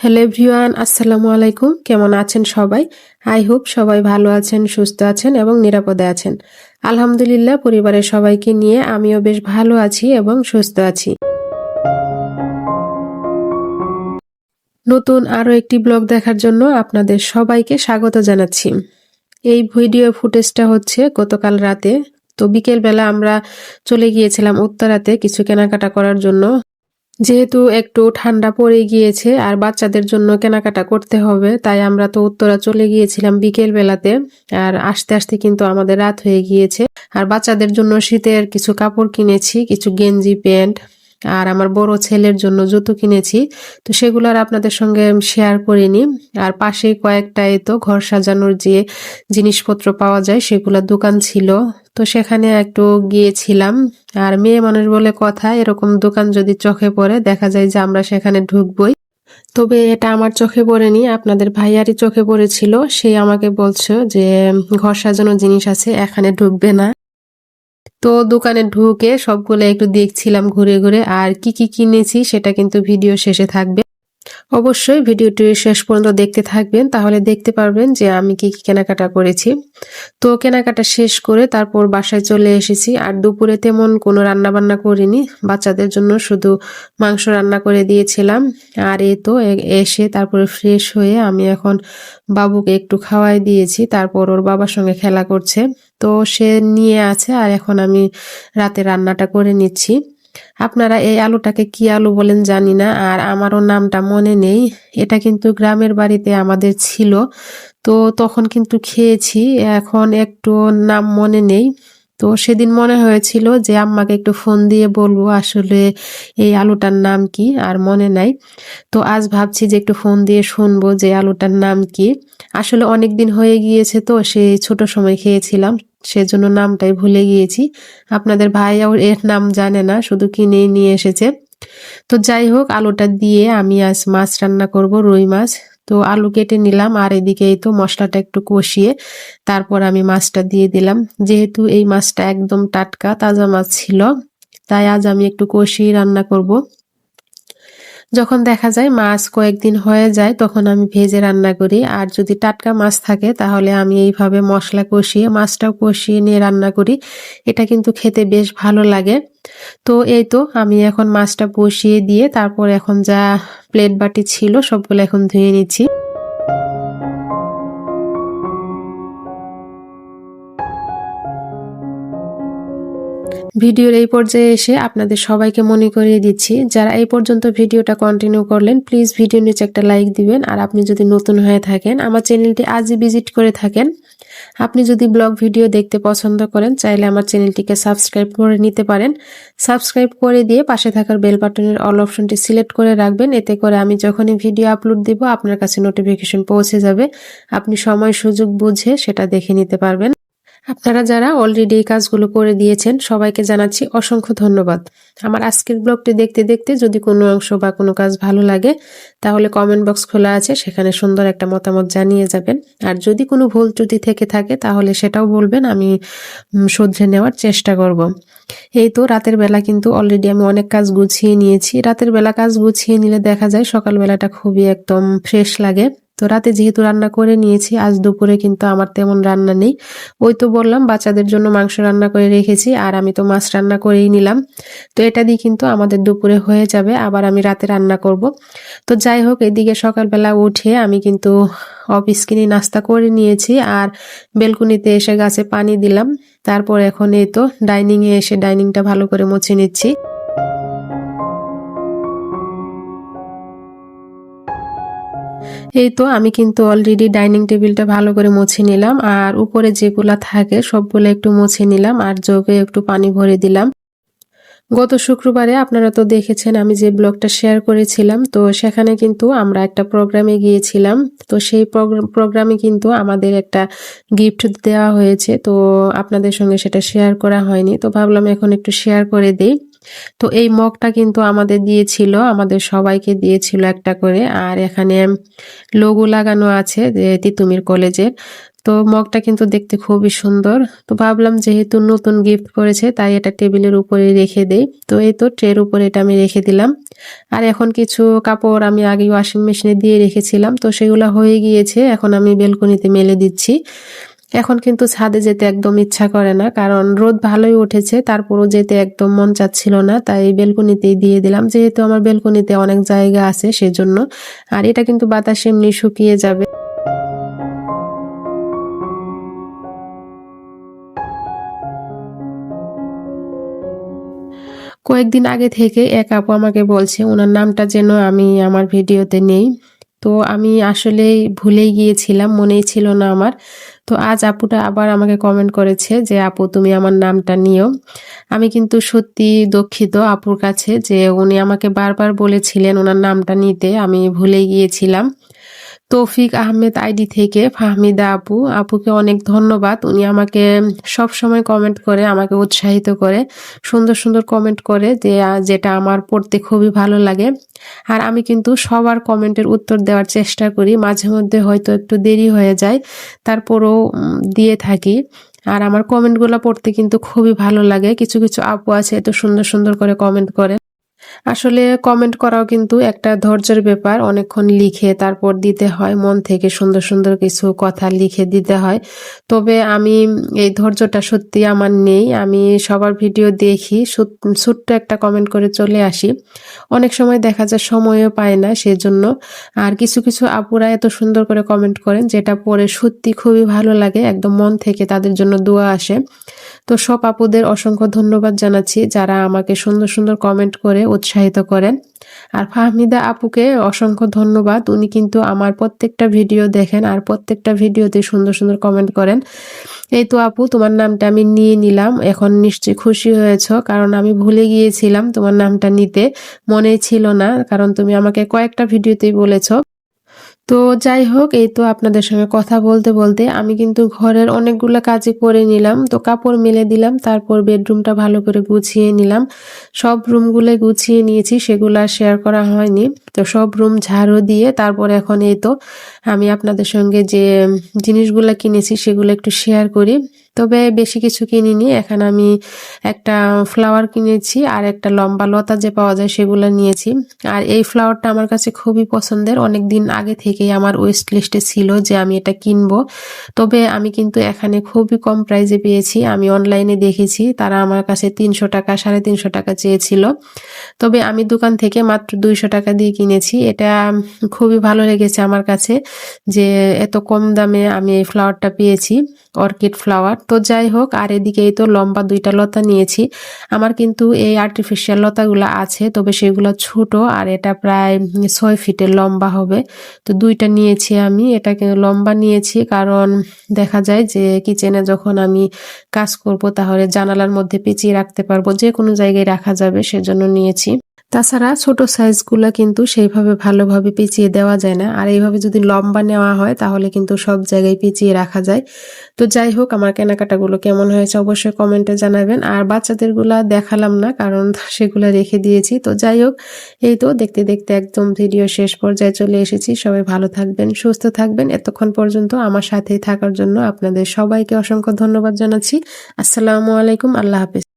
Hello everyone, আসসালামু আলাইকুম। কেমন আছেন সবাই? আই হোপ সবাই ভালো আছেন, সুস্থ আছেন এবং নিরাপদে আছেন। আলহামদুলিল্লাহ, পরিবারের সবাইকে নিয়ে আমিও বেশ ভালো আছি এবং সুস্থ আছি। নতুন আরও একটি ব্লগ দেখার জন্য আপনাদের সবাইকে স্বাগত জানাচ্ছি। এই ভিডিও ফুটেজটা হচ্ছে গতকাল রাতে। তো বিকেলবেলা আমরা চলে গিয়েছিলাম উত্তরাতে কিছু কেনাকাটা করার জন্য। যেহেতু একটু ঠান্ডা পড়ে গিয়েছে আর বাচ্চাদের জন্য কেনাকাটা করতে হবে, তাই আমরা তো উত্তরা চলে গিয়েছিলাম বিকেল বেলাতে আর আস্তে আস্তে কিন্তু আমাদের রাত হয়ে গিয়েছে। আর বাচ্চাদের জন্য শীতের কিছু কাপড় কিনেছি, কিছু গেঞ্জি, প্যান্ট আর আমার বড় ছেলের জন্য জুতো কিনেছি, তো সেগুলো আর আপনাদের সঙ্গে শেয়ার করিনি। আর পাশেই কয়েকটাই তো ঘর সাজানোর যে জিনিসপত্র পাওয়া যায় সেগুলোর দোকান ছিল, তো সেখানে একটু গিয়েছিলাম। আর মেয়ে মানুষ বলে কথা, এরকম দোকান যদি চোখে পড়ে, দেখা যায় যে আমরা সেখানে ঢুকবই। তবে এটা আমার চোখে পড়েনি, আপনাদের ভাইয়ারই চোখে পড়েছিল, সে আমাকে বলছে যে ঘর সাজানোর জিনিস আছে, এখানে ঢুকবে না। তো দোকানে ঢুকে সবগুলো একটু দেখছিলাম ঘুরে ঘুরে, আর কি কি কিনেছি সেটা কিন্তু ভিডিও শেষে থাকবে। অবশ্যই ভিডিওটি শেষ পর্যন্ত দেখতে থাকবেন, তাহলে দেখতে পারবেন যে আমি কি কি কেনাকাটা করেছি। তো কেনাকাটা শেষ করে তারপর বাসায় চলে এসেছি, আর দুপুরে তেমন কোনো রান্না বান্না করিনি, বাচ্চাদের জন্য শুধু মাংস রান্না করে দিয়েছিলাম। আর এ তো এসে তারপরে ফ্রেশ হয়ে আমি এখন বাবুকে একটু খাওয়াই দিয়েছি, তারপর ওর বাবার সঙ্গে খেলা করছে। তো সে নিয়ে আছে আর এখন আমি রাতে রান্নাটা করে নিচ্ছি। আপনারা এই আলুটাকে কি আলু বলেন জানি না আর আমারও নামটা মনে নেই। এটা কিন্তু গ্রামের বাড়িতে আমাদের ছিল। তো তখন কিন্তু খেয়েছি, এখন একটু নাম মনে নেই। তো সেদিন মনে হয়েছিল যে আম্মাকে একটু ফোন দিয়ে বলব আসলে এই আলুটার নাম কি আর মনে নাই। তো আজ ভাবছি যে একটু ফোন দিয়ে শুনব যে আলুটার নাম কি। আসলে অনেক দিন হয়ে গিয়েছে তো, সেই ছোট সময় খেয়েছিলাম। সেজন্য নামটাই ভুলে গিয়েছি। আপনাদের ভাইয়াও এর নাম জানে না, শুধু কিনেই নিয়ে এসেছে। তো যাই হোক, আলুটা দিয়ে আমি আজ মাছ রান্না করব, রুই মাছ। তো আলু কেটে নিলাম, আর এদিকে এই তো মশলাটা একটু কষিয়ে তারপর আমি মাছটা দিয়ে দিলাম। যেহেতু এই মাছটা একদম টাটকা, তাজা মাছ ছিল, তাই আজ আমি একটু কষিয়ে রান্না করব। যখন দেখা যায় মাছ কয়েকদিন হয়ে যায়, তখন আমি ভেজে রান্না করি। আর যদি টাটকা মাছ থাকে, তাহলে আমি এইভাবে মশলা কষিয়ে, মাছটাও কষিয়ে নিয়ে রান্না করি। এটা কিন্তু খেতে বেশ ভালো লাগে। তো এই তো, আমি এখন মাছটা বসিয়ে দিয়ে, তারপর এখন যা প্লেট বাটি ছিল, সবগুলো এখন ধুয়ে নিচ্ছি। ভিডিওর এই পর্যায়ে এসে আপনাদের সবাইকে মনে করিয়ে দিচ্ছি, যারা এই পর্যন্ত ভিডিওটা কন্টিনিউ করলেন প্লিজ ভিডিও নিচে একটা লাইক দিবেন। আর আপনি যদি নতুন হয়ে থাকেন, আমার চ্যানেলটি আজই ভিজিট করে থাকেন। আপনি যদি ব্লগ ভিডিও দেখতে পছন্দ করেন, চাইলে আমার চ্যানেলটিকে সাবস্ক্রাইব করে নিতে পারেন। সাবস্ক্রাইব করে দিয়ে পাশে থাকার বেল বাটনের অল অপশনটি সিলেক্ট করে রাখবেন। এতে করে আমি যখনই ভিডিও আপলোড দিব, আপনার কাছে নোটিফিকেশন পৌঁছে যাবে। আপনি সময় সুযোগ বুঝে সেটা দেখে নিতে পারবেন। আপনারা যারা অলরেডি এই কাজগুলো করে দিয়েছেন, সবাইকে জানাচ্ছি অসংখ্য ধন্যবাদ। আমার আজকের ব্লগটি দেখতে দেখতে যদি কোনো অংশ বা কোনো কাজ ভালো লাগে, তাহলে কমেন্ট বক্স খোলা আছে, সেখানে সুন্দর একটা মতামত জানিয়ে যাবেন। আর যদি কোনো ভুল ত্রুটি থেকে থাকে, তাহলে সেটাও বলবেন, আমি শুধরে নেওয়ার চেষ্টা করব। এই তো রাতের বেলা কিন্তু অলরেডি আমি অনেক কাজ গুছিয়ে নিয়েছি। রাতের বেলা কাজ গুছিয়ে নিলে দেখা যায় সকালবেলাটা খুবই একদম ফ্রেশ লাগে। তো রাতে যেহেতু রান্না করে নিয়েছি, আজ দুপুরে কিন্তু আমার তেমন রান্না নেই। ওই তো বললাম, বাচ্চাদের জন্য মাংস রান্না করে রেখেছি, আর আমি তো মাছ রান্না করেই নিলাম। তো এটা দিয়ে কিন্তু আমাদের দুপুরে হয়ে যাবে, আবার আমি রাতে রান্না করব। তো যাই হোক, এদিকে সকালবেলা উঠে আমি কিন্তু অফিস কিনে নাস্তা করে নিয়েছি, আর বেলকুনিতে এসে গাছে পানি দিলাম। তারপর এখন এই তো ডাইনিংয়ে এসে ডাইনিংটা ভালো করে মুছে নিচ্ছি। এই তো, আমি কিন্তু অলরেডি ডাইনিং টেবিলটা ভালো করে মুছে নিলাম। আর উপরে যেগুলা থাকে, সবগুলো একটু মুছে নিলাম। আর জগে একটু পানি ভরে দিলাম। গত শুক্রবারে আপনারা তো দেখেছেন আমি যে ব্লগটা শেয়ার করেছিলাম, তো সেখানে কিন্তু আমরা একটা প্রোগ্রামে গিয়েছিলাম। তো সেই প্রোগ্রামে কিন্তু আমাদের একটা গিফট দেওয়া হয়েছে, তো আপনাদের সঙ্গে সেটা শেয়ার করা হয়নি। তো ভাবলাম এখন একটু শেয়ার করে দিই। তো এই মগটা কিন্তু আমাদের দিয়েছিল, আমাদের সবাইকে দিয়েছিল একটা করে, আর এখানে লোগো লাগানো আছে, যে তিতুমির কলেজের। তো মগটা কিন্তু দেখতে খুবই সুন্দর। তো ভাবলাম যেহেতু নতুন গিফট করেছে তাই এটা টেবিলের উপরে রেখে দেই। তো এই তো ট্রের উপরে এটা আমি রেখে দিলাম। আর এখন কিছু কাপড় আমি আগে ওয়াশিং মেশিনে দিয়ে রেখেছিলাম, তো সেগুলো হয়ে গিয়েছে। এখন আমি বেলকনিতে মেলে দিচ্ছি। এখন কিন্তু ছাদে যেতে একদম ইচ্ছা করে না, কারণ রোদ ভালোই উঠেছে, তারপরও যেতে একদম মন চাচ্ছিল না, তাই বেলকনিতেই দিয়ে দিলাম। যেহেতু আমার বেলকনিতে অনেক জায়গা আছে সেজন্য। আর এটা কিন্তু বাতাস এমনি শুকিয়ে যাবে। কয়েকদিন আগে থেকে এক আপু আমাকে বলছে, ওনার নামটা যেন আমি আমার ভিডিওতে নেই। তো আমি আসলেই ভুলেই গিয়েছিলাম, মনেই ছিল না আমার। তো আজ আপুটা আবার আমাকে কমেন্ট করেছে যে, আপু, তুমি আমার নামটা নিও। আমি কিন্তু সত্যি দুঃখিত আপুর কাছে যে, উনি আমাকে বারবার বলেছিলেন ওনার নামটা নিতে। আমি ভুলে গিয়েছিলাম। তৌফিক আহমেদ আইডি থেকে ফাহমিদা আপু। আপুকে অনেক ধন্যবাদ। উনি আমাকে সব সময় কমেন্ট করে, আমাকে উৎসাহিত করে, সুন্দর সুন্দর কমেন্ট করে যে যেটা আমার পড়তে খুবই ভালো লাগে। আর আমি কিন্তু সবার কমেন্টের উত্তর দেওয়ার চেষ্টা করি। মাঝে মধ্যে হয়তো একটু দেরি হয়ে যায়, তারপরও দিয়ে থাকি। আর আমার কমেন্টগুলো পড়তে কিন্তু খুবই ভালো লাগে। কিছু কিছু আপু আছে এত সুন্দর সুন্দর করে কমেন্ট করে। আসলে কমেন্ট করাও কিন্তু একটা ধৈর্যের ব্যাপার। অনেকক্ষণ লিখে তারপর দিতে হয়, মন থেকে সুন্দর সুন্দর কিছু কথা লিখে দিতে হয়। তবে আমি এই ধৈর্যটা সত্যি আমার নেই। আমি সবার ভিডিও দেখি ছোট্ট একটা কমেন্ট করে চলে আসি। অনেক সময় দেখা যায় সময়ও পায় না সেজন্য। আর কিছু কিছু আপুরা এত সুন্দর করে কমেন্ট করেন, যেটা পড়ে সত্যি খুবই ভালো লাগে। একদম মন থেকে তাদের জন্য দোয়া আসে। তো সব আপুদের অসংখ্য ধন্যবাদ জানাচ্ছি যারা আমাকে সুন্দর সুন্দর কমেন্ট করে উৎসাহিত করেন। আর ফাহমিদা আপুকে অসংখ্য ধন্যবাদ। উনি কিন্তু আমার প্রত্যেকটা ভিডিও দেখেন আর প্রত্যেকটা ভিডিওতে সুন্দর সুন্দর কমেন্ট করেন। এই তো আপু, তোমার নামটা আমি নিয়ে নিলাম। এখন নিশ্চয়ই খুশি হয়েছ, কারণ আমি ভুলে গিয়েছিলাম তোমার নামটা নিতে। মনে ছিল না, কারণ তুমি আমাকে কয়েকটা ভিডিওতেই বলেছ। তো যাই হোক, এই তো আপনাদের সঙ্গে কথা বলতে বলতে আমি কিন্তু ঘরের অনেকগুলো কাজই করে নিলাম। তো কাপড় মেলে দিলাম, তারপর বেডরুমটা ভালো করে গুছিয়ে নিলাম। সব রুমগুলো গুছিয়ে নিয়েছি, সেগুলো আর শেয়ার করা হয়নি। তো সব রুম ঝাড়ু দিয়ে তারপর এখন এই তো আমি আপনাদের সঙ্গে যে জিনিসগুলো কিনেছি সেগুলো একটু শেয়ার করি। তবে বেশি কিছু কিনিনি। এখানে আমি একটা ফ্লাওয়ার কিনেছি আর একটা লম্বা লতা যে পাওয়া যায় সেগুলো নিয়েছি। আর এই ফ্লাওয়ারটা আমার কাছে খুবই পছন্দের। অনেক দিন আগে থেকেই আমার ওয়েস্ট লিস্টে ছিল যে আমি এটা কিনবো। তবে আমি কিন্তু এখানে খুবই কম প্রাইজে পেয়েছি। আমি অনলাইনে দেখেছি। তারা আমার কাছে তিনশো টাকা, সাড়ে তিনশো টাকা চেয়েছিল। তবে আমি দোকান থেকে মাত্র দুইশো টাকা দিয়ে কিনেছি। এটা খুবই ভালো লেগেছে আমার কাছে যে এত কম দামে আমি এই ফ্লাওয়ারটা পেয়েছি। অর্কিড ফ্লাওয়ার তো যাই হোক, আর এদিকে এই তো লম্বা দুইটা লতা নিয়েছি। আমার কিন্তু এই আর্টিফিশিয়াল লতাগুলো আছে, তবে সেগুলো ছোট, আর এটা প্রায় ছয় ফিটের লম্বা হবে। তো দুইটা নিয়েছি আমি, এটাকে লম্বা নিয়েছি, কারণ দেখা যায় যে কিচেনে যখন আমি কাজ করব, তাহলে জানালার মধ্যে পেঁচিয়ে রাখতে পারব, যে কোনো জায়গায় রাখা যাবে, সেজন্য নিয়েছি। তাছাড়া ছোট সাইজগুলো কিন্তু সেইভাবে ভালোভাবে পেঁচিয়ে দেওয়া যায় না। আর এইভাবে যদি লম্বা নেওয়া হয়, তাহলে কিন্তু সব জায়গায় পেঁচিয়ে রাখা যায়। তো যাই হোক, আমার কেনাকাটাগুলো কেমন হয়েছে অবশ্যই কমেন্টে জানাবেন। আর বাচ্চাদেরগুলা দেখালাম না, কারণ সেগুলো রেখে দিয়েছি। তো যাই হোক, এই তো দেখতে দেখতে একদম ভিডিও শেষ পর্যায়ে চলে এসেছি। সবাই ভালো থাকবেন, সুস্থ থাকবেন। এতক্ষণ পর্যন্ত আমার সাথেই থাকার জন্য আপনাদের সবাইকে অসংখ্য ধন্যবাদ জানাচ্ছি। আসসালামু আলাইকুম, আল্লাহ হাফিজ।